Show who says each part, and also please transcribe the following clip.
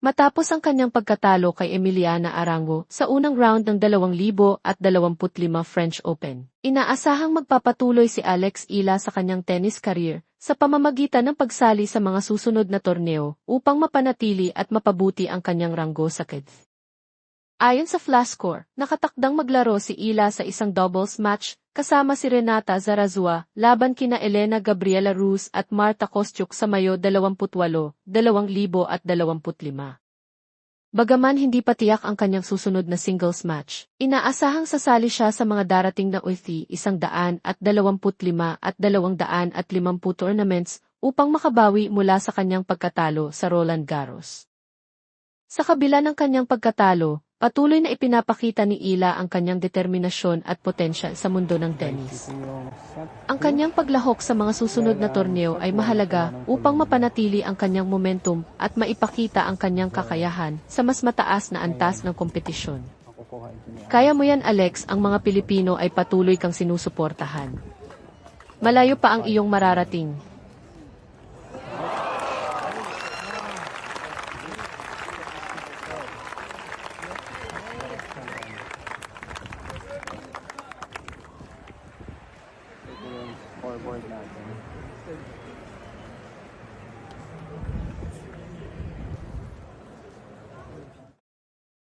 Speaker 1: Matapos ang kanyang pagkatalo kay Emiliana Arango sa unang round ng 2025 French Open, inaasahang magpapatuloy si Alex Ila sa kanyang tennis career sa pamamagitan ng pagsali sa mga susunod na torneo upang mapanatili at mapabuti ang kanyang ranggo sa KIDS. Ayon sa Flascore, nakatakdang maglaro si Ila sa isang doubles match kasama si Renata Zarazua laban kina Elena Gabriela Ruz at Marta Kostyuk sa Mayo 28, 2025. Bagaman hindi pa tiyak ang kanyang susunod na singles match, inaasahang sasali siya sa mga darating na UTI 125 at 250 tournaments upang makabawi mula sa kanyang pagkatalo sa Roland Garros. Sa kabila ng kanyang pagkatalo, patuloy na ipinapakita ni Ila ang kanyang determinasyon at potensyal sa mundo ng tennis. Ang kanyang paglahok sa mga susunod na torneo ay mahalaga upang mapanatili ang kanyang momentum at maipakita ang kanyang kakayahan sa mas mataas na antas ng kompetisyon. Kaya mo yan Alex, ang mga Pilipino ay patuloy kang sinusuportahan. Malayo pa ang iyong mararating.
Speaker 2: Or word not.